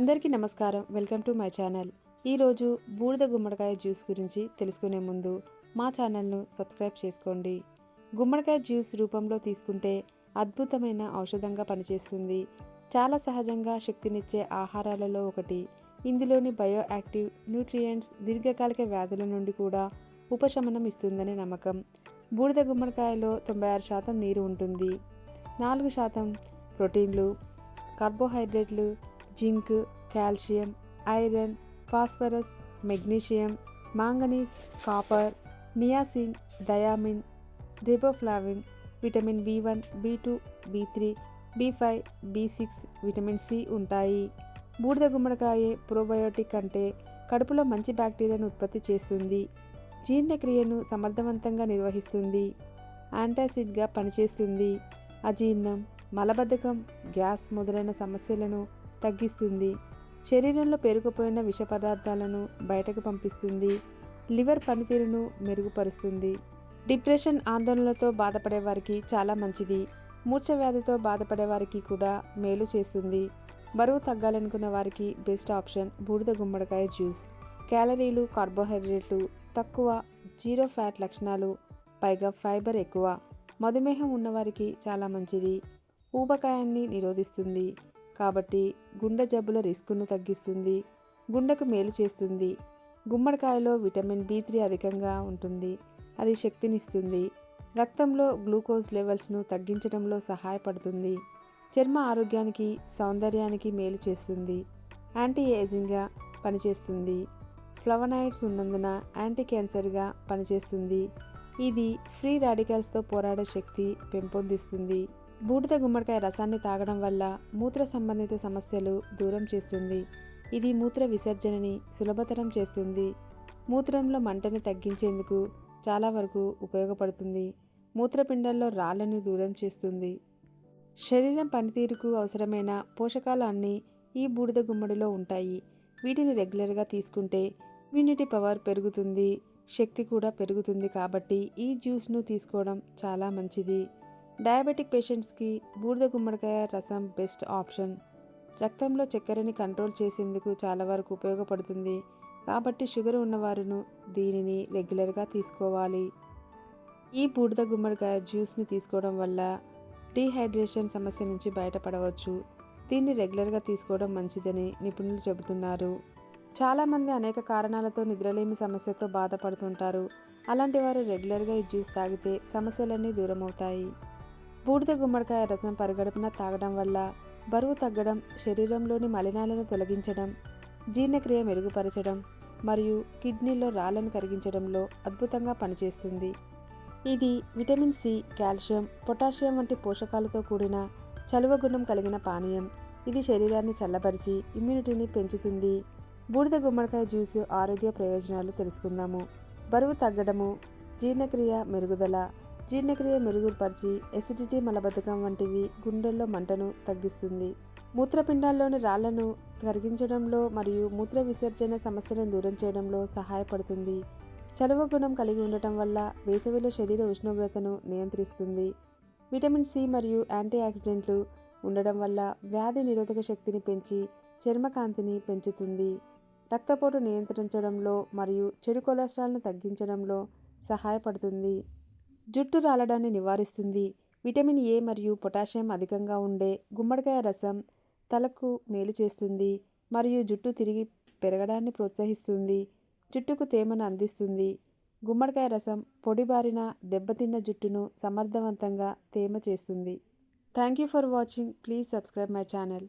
అందరికీ నమస్కారం. Welcome to my channel. ఈరోజు బూడిద గుమ్మడికాయ జ్యూస్ గురించి తెలుసుకునే ముందు మా ఛానల్ను సబ్స్క్రైబ్ చేసుకోండి. గుమ్మడికాయ జ్యూస్ రూపంలో తీసుకుంటే అద్భుతమైన ఔషధంగా పనిచేస్తుంది. చాలా సహజంగా శక్తినిచ్చే ఆహారాలలో ఒకటి. ఇందులోని బయో యాక్టివ్ న్యూట్రియంట్స్ దీర్ఘకాలిక వ్యాధుల నుండి కూడా ఉపశమనం ఇస్తుందనే నమ్మకం. బూడిద గుమ్మడికాయలో తొంభై ఆరు శాతం నీరు ఉంటుంది. నాలుగు శాతం ప్రోటీన్లు కార్బోహైడ్రేట్లు zinc calcium iron phosphorus magnesium manganese copper niacin thiamine riboflavin vitamin B one B two B three B five B six vitamin C ఉంటాయి. బూడిద గుమ్మడికాయ ప్రోబయోటిక్ అంటే కడుపులో మంచి బ్యాక్టీరియాను ఉత్పత్తి చేస్తుంది. జీర్ణక్రియను సమర్థవంతంగా నిర్వహిస్తుంది. యాంటాసిడ్గా పనిచేస్తుంది. అజీర్ణం మలబద్ధకం గ్యాస్ మొదలైన సమస్యలను తగ్గిస్తుంది. శరీరంలో పేరుకుపోయిన విష పదార్థాలను బయటకు పంపిస్తుంది. లివర్ పనితీరును మెరుగుపరుస్తుంది. డిప్రెషన్ ఆందోళనలతో బాధపడే వారికి చాలా మంచిది. మూర్ఛ వ్యాధితో బాధపడే వారికి కూడా మేలు చేస్తుంది. బరువు తగ్గాలనుకున్న వారికి బెస్ట్ ఆప్షన్ బూడిద గుమ్మడికాయ జ్యూస్. క్యాలరీలు కార్బోహైడ్రేట్లు తక్కువ జీరో ఫ్యాట్ లక్షణాలు పైగా ఫైబర్ ఎక్కువ. మధుమేహం ఉన్నవారికి చాలా మంచిది. ఊబకాయాన్ని నిరోధిస్తుంది. కాబట్టి గుండె జబ్బుల రిస్క్ను తగ్గిస్తుంది గుండెకు మేలు చేస్తుంది. గుమ్మడికాయలో విటమిన్ బి త్రీ అధికంగా ఉంటుంది. అది శక్తినిస్తుంది. రక్తంలో గ్లూకోజ్ లెవెల్స్ను తగ్గించడంలో సహాయపడుతుంది. చర్మ ఆరోగ్యానికి సౌందర్యానికి మేలు చేస్తుంది. యాంటీ ఏజింగ్గా పనిచేస్తుంది. ఫ్లవనాయిడ్స్ ఉన్నందున యాంటీ క్యాన్సర్గా పనిచేస్తుంది. ఇది ఫ్రీ రాడికల్స్తో పోరాడే శక్తి పెంపొందిస్తుంది. బూడిద గుమ్మడికాయ రసాన్ని తాగడం వల్ల మూత్ర సంబంధిత సమస్యలు దూరం చేస్తుంది. ఇది మూత్ర విసర్జనని సులభతరం చేస్తుంది. మూత్రంలో మంటని తగ్గించేందుకు చాలా వరకు ఉపయోగపడుతుంది. మూత్రపిండాల్లో రాళ్ళని దూరం చేస్తుంది. శరీరం పనితీరుకు అవసరమైన పోషకాలు అన్నీ ఈ బూడిద గుమ్మడిలో ఉంటాయి. వీటిని రెగ్యులర్గా తీసుకుంటే ఇమ్యూనిటీ పవర్ పెరుగుతుంది శక్తి కూడా పెరుగుతుంది కాబట్టి ఈ జ్యూస్ను తీసుకోవడం చాలా మంచిది. డయాబెటిక్ పేషెంట్స్కి బూడిద గుమ్మడికాయ రసం బెస్ట్ ఆప్షన్. రక్తంలో చక్కెరని కంట్రోల్ చేసేందుకు చాలా వరకు ఉపయోగపడుతుంది. కాబట్టి షుగర్ ఉన్నవారును దీనిని రెగ్యులర్గా తీసుకోవాలి. ఈ బూడిద గుమ్మడికాయ జ్యూస్ని తీసుకోవడం వల్ల డీహైడ్రేషన్ సమస్య నుంచి బయటపడవచ్చు. దీన్ని రెగ్యులర్గా తీసుకోవడం మంచిదని నిపుణులు చెబుతున్నారు. చాలామంది అనేక కారణాలతో నిద్రలేమి సమస్యతో బాధపడుతుంటారు. అలాంటి వారు రెగ్యులర్గా ఈ జ్యూస్ తాగితే సమస్యలన్నీ దూరం అవుతాయి బూడిద గుమ్మడికాయ రసం పరిగడుపున తాగడం వల్ల బరువు తగ్గడం శరీరంలోని మలినాలను తొలగించడం జీర్ణక్రియ మెరుగుపరచడం మరియు కిడ్నీలో రాళ్ళను కరిగించడంలో అద్భుతంగా పనిచేస్తుంది. ఇది విటమిన్ సి కాల్షియం పొటాషియం వంటి పోషకాలతో కూడిన చలువ గుణం కలిగిన పానీయం. ఇది శరీరాన్ని చల్లబరిచి ఇమ్యూనిటీని పెంచుతుంది. బూడిద గుమ్మడికాయ జ్యూస్ ఆరోగ్య ప్రయోజనాలు తెలుసుకుందాము. బరువు తగ్గడము జీర్ణక్రియ మెరుగుదల జీర్ణక్రియ మెరుగుపరిచి ఎసిడిటీ మలబద్ధకం వంటివి గుండెల్లో మంటను తగ్గిస్తుంది. మూత్రపిండాల్లోని రాళ్ళను కరిగించడంలో మరియు మూత్ర విసర్జన సమస్యలను దూరం చేయడంలో సహాయపడుతుంది. చలువ గుణం కలిగి ఉండటం వల్ల వేసవిలో శరీర ఉష్ణోగ్రతను నియంత్రిస్తుంది. విటమిన్ సి మరియు యాంటీ ఆక్సిడెంట్లు ఉండడం వల్ల వ్యాధి నిరోధక శక్తిని పెంచి చర్మకాంతిని పెంచుతుంది. రక్తపోటు నియంత్రించడంలో మరియు చెడు కొలెస్ట్రాల్ను తగ్గించడంలో సహాయపడుతుంది. జుట్టు రాలడాన్ని నివారిస్తుంది. విటమిన్ ఏ మరియు పొటాషియం అధికంగా ఉండే గుమ్మడికాయ రసం తలకు మేలు చేస్తుంది మరియు జుట్టు తిరిగి పెరగడాన్ని ప్రోత్సహిస్తుంది. జుట్టుకు తేమను అందిస్తుంది. గుమ్మడికాయ రసం పొడిబారిన దెబ్బతిన్న జుట్టును సమర్థవంతంగా తేమ చేస్తుంది. Thank you for watching. Please subscribe my channel.